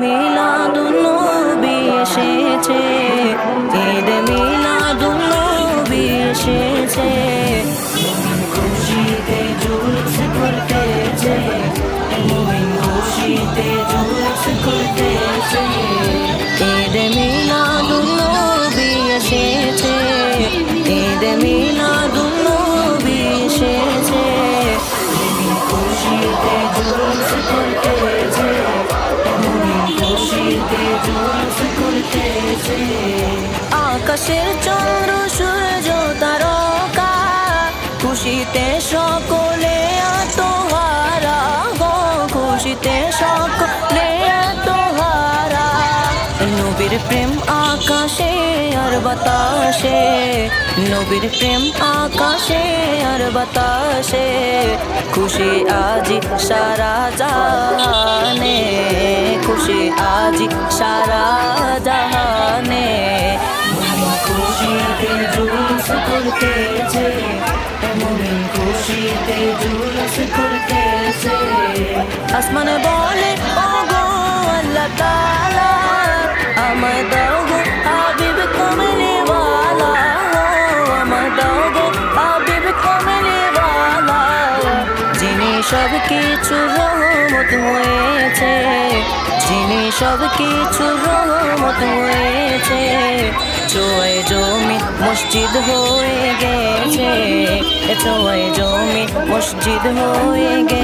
মিলাদুন্নবী এসেছে। ঈদ মিলাদুন্নবী এসেছে। খুশিতে জুলুস করতেছে। মুমিন খুশিতে জুলুস করতেছে। ঈদ মিলাদুন্নবী এসেছে। ঈদ মিলাদুন্নবী এসেছে। খুশিতে জুলুস করতেছে। আকাশের চন্দ্র সূর্য তারকা খুশিতে সকলে তোহারা গো খুশিতে সকলে তোহারা নবীর প্রেম আকাশে আর বাতাসে, নবীর প্রেম আকাশে আর বাতাসে, খুশি আজি সারা জাহানে, খুশি আজি সারা জাহানে। মুমিন খুশিতে আসমান বলে সব কিছু রহমত হয়েছে, যিনি সব কিছু রহমত হয়েছে চোয় জমি মসজিদ হয়ে গেছে চোয় জমি মসজিদ হয়ে গেছে।